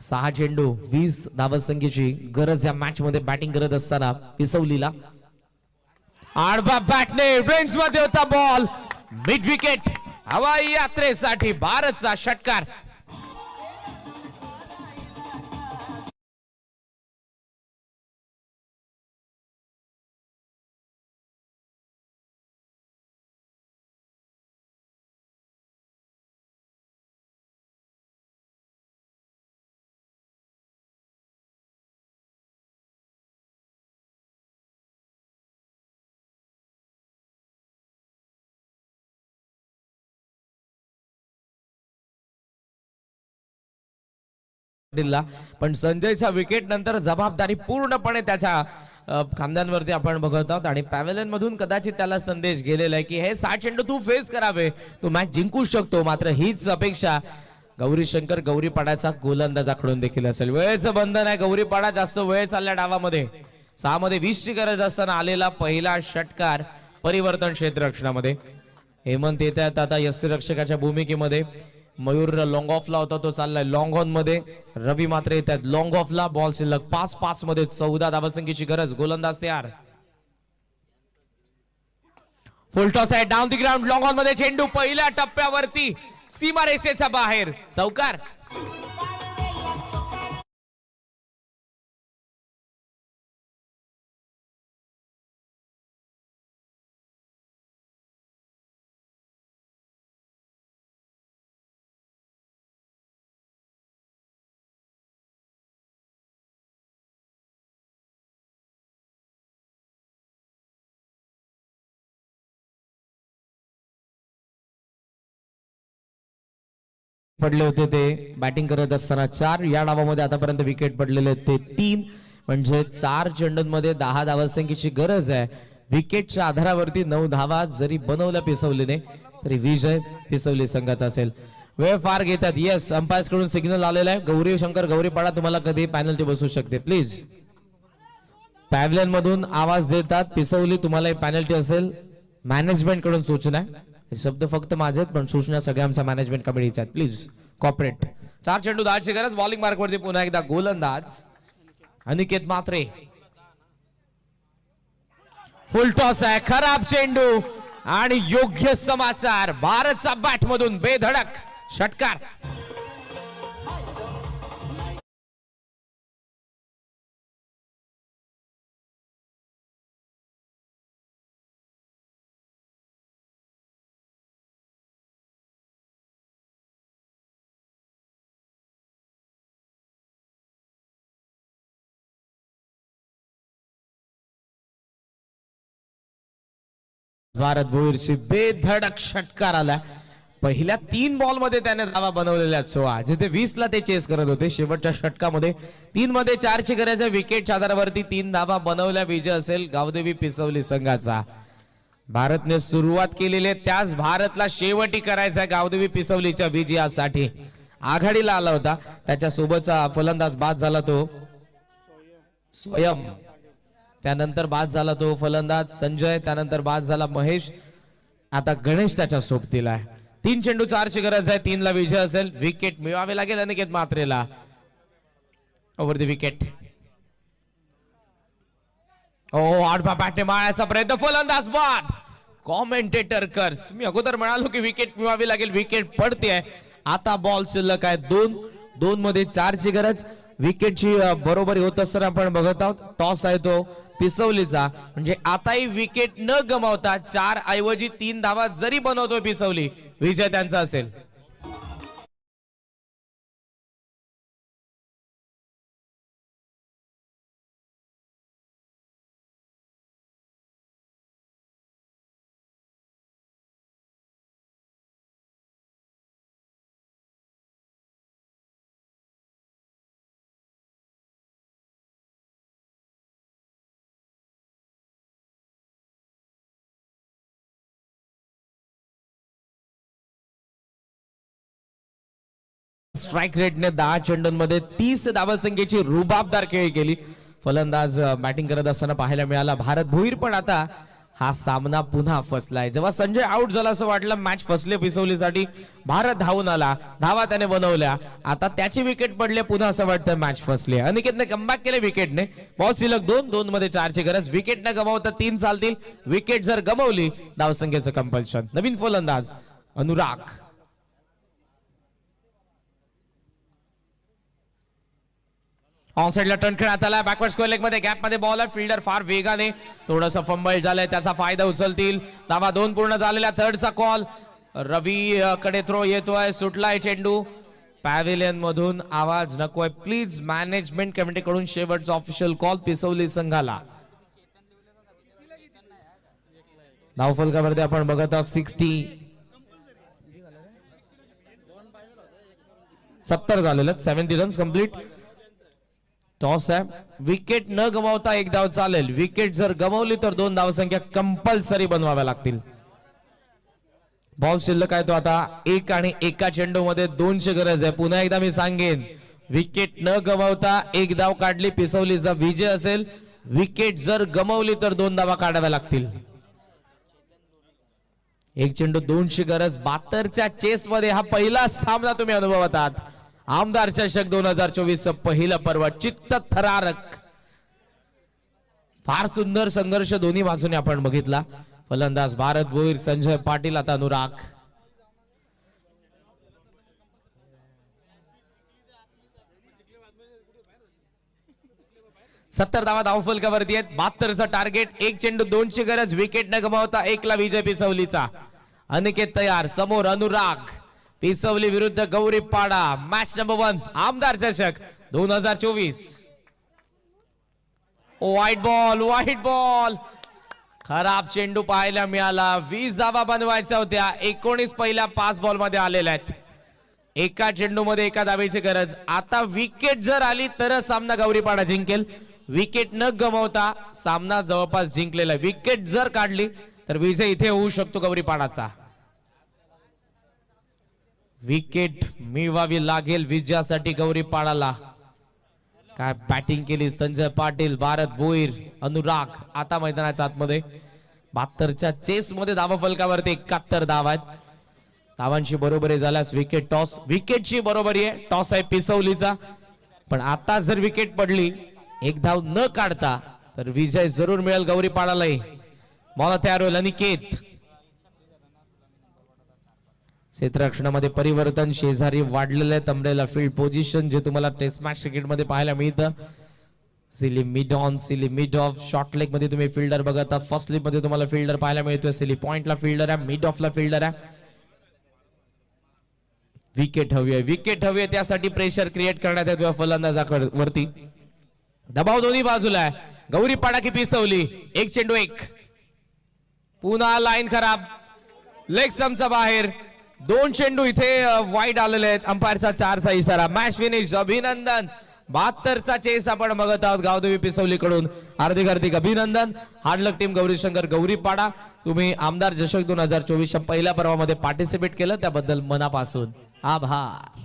सहा चेंडू वीस धावसंख्येची गरज या मॅच मध्ये बॅटिंग करत असताना पिसवलीला आडबा बॅटने रेंजमध्ये होता बॉल मिड विकेट हवाई यात्रेसाठी भारतचा षटकार. पण संजयच्या विकेट नंतर जबाबदारी पूर्णपणे त्याच्या खांद्यांवरती आपण बघत आहोत. आणि पॅवेलन मधून कदाचित त्याला संदेश गेलेला आहे की हे साठ चेंडू तू फेस करावे. तू मॅच जिंकू शकतो. मात्र हीच अपेक्षा गौरी शंकर गौरीपाडाचा गोलंदाजाकडून देखील असेल. वेळेचं बंधन आहे. गौरीपाडा जास्त वेळ चालल्या डावामध्ये. सहा मध्ये वीस ची गरज असताना आलेला पहिला षटकार परिवर्तन क्षेत्ररक्षणामध्ये. हेमंत येत आहेत. आता यष्टीरक्षकाच्या भूमिकेमध्ये. मयूर लॉंग ऑफला होता तो चाललाय लॉंग ऑनमध्ये. रवी मात्र येत आहेत लॉंग ऑफला बॉल शिल्लक. पाच पाच मध्ये चौदा धावसंख्येची गरज. गोलंदाज तयार. फुल टॉस आहे. डाऊन दी ग्राउंड लॉंग ऑनमध्ये चेंडू पहिल्या टप्प्यावरती. सीमा रेसेचा बाहेर. चौकार. पडले होते ते. बॅटिंग करत असताना चार या डावामध्ये आतापर्यंत विकेट पडलेले आहेत ते तीन. म्हणजे चार चेंडूंमध्ये दहा धावसंख्येची गरज आहे. विकेटच्या आधारावरती नऊ धावा जरी बनवल्या पिसवलीने तरी विजय पिसवली संघाचा असेल. वेळ फार घेतात. येस अंपायर्सकडून सिग्नल आलेला आहे. गौरी शंकर गौरीपाडा तुम्हाला कधी पॅनल्टी बसू शकते? प्लीज पॅव्हलियन मधून आवाज देतात. पिसवली तुम्हाला पॅनल्टी असेल. मॅनेजमेंटकडून सूचना आहे. शब्द फक्त माझेत पण सूचना सगळ्या आमच्या मॅनेजमेंट कमिटीच्या आहेत प्लीज कॉपरेट चार चेंडू दहाची गरज बॉलिंग मार्क वरती पुन्हा एकदा गोलंदाज. अनिकेत मात्रे फुल टॉस आहे खराब चेंडू आणि योग्य समाचार. भारतचा बॅट मधून बेधडक. षटकार. भारत भोईरशी बेधडक षटकार आला. पहिल्या तीन बॉलमध्ये त्याने धावा बनवलेल्या सोहा. सोळा जिथे वीस ला ते चेस करत होते. शेवटच्या षटकामध्ये तीन मध्ये चारशे करायच्या विकेटच्या आधारावरती तीन धावा बनवल्या. विजय असेल. गावदेवी पिसवली संघाचा. भारतने सुरुवात केलेली त्याच भारतला शेवटी करायचा गावदेवी पिसवलीच्या विजयासाठी. आघाडीला आला होता. त्याच्या सोबतचा फलंदाज बाद झाला तो. स्वयं. त्यानंतर बाद झाला तो फलंदाज संजय त्यानंतर बाद झाला महेश. आता गणेश त्याच्या सोबतीला आहे. तीन चेंडू चारची गरज आहे तीनला विजय असेल. विकेट मिळवावे लागेल अनिकेत मात्रेला over the wicket oh oh, आठवा बॅटने मारायचा प्रयत्न. फलंदाज बाद. कॉमेंटेटर कर्स मी अगोदर म्हणालो की विकेट मिळवावी लागेल. विकेट पडते आता बॉल शिल्लक आहे दोन. दोन मध्ये चारची गरज. विकेटची बरोबरी होत असताना आपण बघत आहोत. टॉस आहे तो. पिसवलीचा. म्हणजे आताही विकेट न गमावता चार ऐवजी तीन धावा जरी बनवतो पिसवली. विजय त्यांचा असेल. स्ट्राईक रेटने दहा चेंडूंमध्ये तीस धावसंख्येची रुबाबदार खेळी केली. फलंदाज बॅटिंग करत असताना पाहायला मिळाला. भारत भुईर पण आता हा सामना पुन्हा फसलाय. जेव्हा संजय आउट झाला असं वाटलं मॅच फसले पिसवलीसाठी भारत धावून आला. धावा त्याने बनवल्या. आता त्याची विकेट पडले पुन्हा असं वाटतं मॅच फसले अनिकेतने कमबॅक केले विकेटने बॉल सिलक दोन दोन मध्ये चारची गरज. विकेट न गमावता तीन चालतील. विकेट जर गमावली धावसंख्येचं कंपल्शन नवीन फलंदाज अनुराग. ऑन साइडला टर्न खेळण्यात आला बॅकवर्ड स्क्वेअर लेगमध्ये गॅपमध्ये बॉल आहे फिल्डर फार वेगाने थोडस फंबल झालंय. त्याचा फायदा उचलतील. दावा दोन पूर्ण झालेला थर्डचा कॉल रवी कडे थ्रो येतोय. सुटलाय चेंडू. पॅव्हिलियन मधून आवाज नकोय. प्लीज मॅनेजमेंट कमिटी कडून शेवटचा ऑफिशियल कॉल पिसवली संघाला. धाव फलकावरती आपण बघत आहोत. सिक्स्टी सत्तर झालेलं. सेव्हन्टी रन्स कंप्लीट टॉस आहे. विकेट न गमावता एक धाव चालेल. विकेट जर गमावली तर दोन धावसंख्या कंपल्सरी बनवाव्या लागतील. बॉल शिल्लक आहे तो आता एक आणि एका चेंडू मध्ये दोनशे गरज आहे. पुन्हा एकदा मी सांगेन. विकेट न गमावता एक धाव काढली पिसवलीचा विजय असेल विकेट जर गमावली तर दोन धावा काढाव्या लागतील. एक चेंडू दोनशे गरज. बहात्तरच्या चेस मध्ये हा पहिला सामना तुम्ही अनुभवत आहात. आमदार चषक दोन हजार चोवीस पहिलं पर्व चित्त थरारक. फार सुंदर संघर्ष दोन्ही बाजूने आपण बघितला. फलंदाज भारत भोईर संजय पाटील आता अनुराग. सत्तर धावा धावफलकावरती आहेत. बहात्तरचा टार्गेट एक चेंडू दोनची गरज विकेट न गमावता एकला विजय पिसवलीचा अनिकेत तयार समोर अनुराग. पिसवली विरुद्ध गौरी पाडा. मॅच नंबर वन आमदार चषक दोन हजार चोवीस. व्हाईट बॉल व्हाईट बॉल खराब चेंडू पाहायला मिळाला. वीस धावा बनवायच्या होत्या. एकोणीस पहिल्या पाच बॉलमध्ये आलेल्या आहेत. एका चेंडू मध्ये एका धावेची गरज. आता विकेट जर आली तरच सामना गौरीपाडा जिंकेल. विकेट न गमावता सामना जवळपास जिंकलेला. विकेट जर काढली तर विजय इथे होऊ शकतो गौरीपाडाचा विकेट मिळवावी लागेल विजयासाठी गौरीपाडाला काय बॅटिंग केली संजय पाटील भारत भोईर अनुराग. आता मैदानाच्या आतमध्ये बहात्तरच्या चेस मध्ये धावा फलकावरती एकाहत्तर धावा आहेत. धावांशी बरोबरी झाल्यास विकेट टॉस विकेटची बरोबरी आहे. टॉस आहे पिसवलीचा. पण आता जर विकेट पडली एक धाव न काढता तर विजय जरूर मिळेल गौरी पाडालाही. मला तयार होईल अनिकेत. क्षेत्ररक्षणामध्ये परिवर्तन शेजारी वाढलेलं आहे तमरेला फील्ड पोझिशन जे तुम्हाला टेस्ट मॅच क्रिकेटमध्ये पाहायला मिळतं. Silly mid on silly mid off short लेगमध्ये तुम्ही फिल्डर बघत आहात फर्स्ट स्लिपमध्ये तुम्हाला फिल्डर पाहायला मिळतोय. सिली पॉइंटला फिल्डर आहे मिड ऑफला फिल्डर आहे. विकेट हवी आहे विकेट हवी आहे. त्यासाठी प्रेशर क्रिएट करण्यात येतो फलंदाजाकडे वरती. दबाव दोन्ही बाजूला आहे. गौरी पडाखी पिसवली. एक चेंडू एक. पुन्हा लाईन खराब. लेग समचा बाहेर. दोन चेंडू इथे वाईट आलेले आहेत. अंपायरचा चारचा इशारा. मॅच फिनिश अभिनंदन. बहात्तरचा चेस आपण बघत आहोत गावदेवी पिसवलीकडून. हार्दिक हार्दिक अभिनंदन. Hard luck team Gaurishankar Gauripada. तुम्ही आमदार चषक दोन हजार चोवीसच्या पहिल्या पर्वामध्ये पार्टिसिपेट केलं. त्याबद्दल मनापासून आभार.